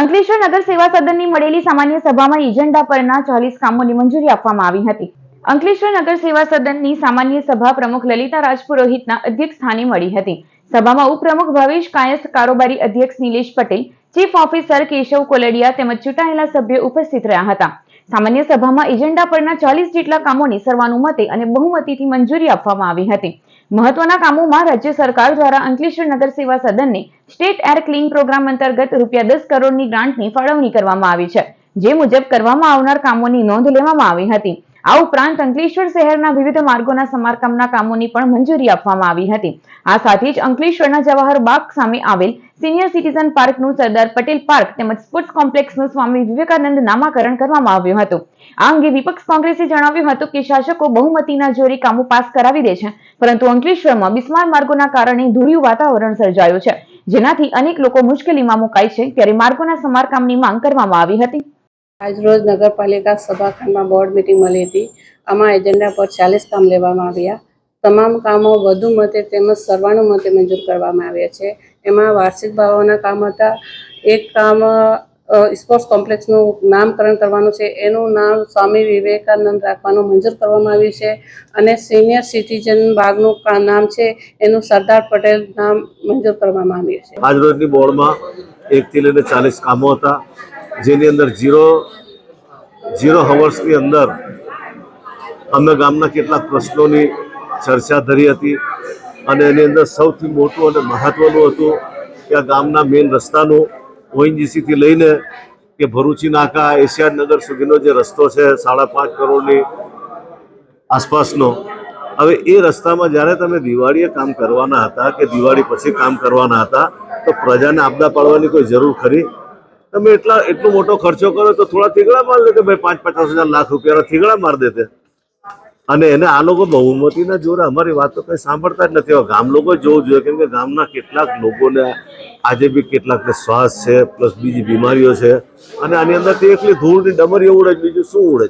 અંકલેશ્વર નગર સેવા સદનની મળેલી સામાન્ય સભામાં એજન્ડા પરના ચાલીસ કામોની મંજૂરી આપવામાં આવી હતી. અંકલેશ્વર નગર સેવા સદનની સામાન્ય સભા પ્રમુખ લલિતા રાજપુરોહિતના અધ્યક્ષ સ્થાને મળી હતી. સભામાં ઉપપ્રમુખ ભાવેશ કાયસ્થ, કારોબારી અધ્યક્ષ નિલેશ પટેલ, ચીફ ઓફિસર કેશવ કોલડિયા તેમજ ચૂંટાયેલા સભ્યો ઉપસ્થિત રહ્યા હતા. સામાન્ય સભામાં એજન્ડા પરના ચાલીસ જેટલા કામોની સર્વાનુમતે અને બહુમતીથી મંજૂરી આપવામાં આવી હતી. મહત્વના કામોમાં રાજ્ય સરકાર દ્વારા અંકલેશ્વર નગર સેવા સદનને સ્ટેટ એર ક્લીન પ્રોગ્રામ અંતર્ગત રૂપિયા દસ કરોડની ગ્રાન્ટની ફાળવણી કરવામાં આવી છે. જે મુજબ કરવામાં આવનાર કામોની નોંધ લેવામાં આવી હતી. આ ઉપરાંત અંકલેશ્વર શહેરના વિવિધ માર્ગોના સમારકામના કામોની પણ મંજૂરી આપવામાં આવી હતી. આ સાથે જ અંકલેશ્વરના જવાહર બાગ સામે આવેલ સિનિયર સિટીઝન પાર્કનું સરદાર પટેલ પાર્ક તેમજ સ્પોર્ટ્સ કોમ્પ્લેક્સનું સ્વામી વિવેકાનંદ નામાકરણ કરવામાં આવ્યું હતું. આ અંગે વિપક્ષ કોંગ્રેસે જણાવ્યું હતું કે શાસકો બહુમતીના જોરે કામો પાસ કરાવી દે છે, પરંતુ અંકલેશ્વરમાં બિસ્માર માર્ગોના કારણે ધૂળિયું વાતાવરણ સર્જાયું છે. જેનાથી અનેક લોકો મુશ્કેલીમાં મુકાય છે, ત્યારે માર્ગોના સમારકામની માંગ કરવામાં આવી હતી. આજરોજ નગરપાલિકા સભાખંડમાં બોર્ડ મિટિંગ મળી હતી. આમાં એજન્ડા પર ચાલીસ કામ લેવામાં આવ્યા. તમામ કામો વધુ મતે તેમજ સર્વાનુમતે મંજૂર કરવામાં આવ્યા છે. એમાં વાર્ષિક ભાવોના કામ હતા. એક કામ સ્પોર્ટ્સ કોમ્પ્લેક્સનું નામકરણ કરવાનું છે. એનું નામ સ્વામી વિવેકાનંદ રાખવાનું મંજૂર કરવામાં આવ્યું છે. અને સિનિયર સિટીઝન બાગનું નામ છે, એનું સરદાર પટેલ નામ મંજૂર કરવામાં આવ્યું છે. આજરોજની બોર્ડમાં એકથી લઈને ચાલીસ કામો હતા. જેની અંદર ઝીરો ઝીરો હવર્સની અંદર અમે ગામના કેટલાક પ્રશ્નોની ચર્ચા ધરી હતી અને એની અંદર સૌથી મોટું અને મહત્વનું હતું કે આ ગામના મેઇન રસ્તાનું ઓએનજીસીથી લઈને કે ભરૂચી, નાકા એશિયાડ નગર સુધીનો જે રસ્તો છે, સાડા પાંચ કરોડની આસપાસનો. હવે એ રસ્તામાં જ્યારે તમે દિવાળીએ કામ કરવાના હતા કે દિવાળી પછી કામ કરવાના હતા, તો પ્રજાને આપદા પાડવાની કોઈ જરૂર ખરી? તમે એટલા એટલો મોટો ખર્ચો કરો તો થોડા થીગડા માર લેતે ભાઈ, પાંચ પચાસ હજાર લાખ રૂપિયાના થીગડા માર દેતે. અને એને આ લોકો બહુમતીના જોરે અમારી વાત તો કંઈ સાંભળતા જ નથી. ગામ લોકો જોવું જોઈએ, કેમ કે ગામના કેટલાક લોકોને આજે બી કેટલાકને શ્વાસ છે, પ્લસ બીજી બીમારીઓ છે. અને આની અંદરથી એકલી ધૂળની ડમરી ઉડે બીજું શું ઉડે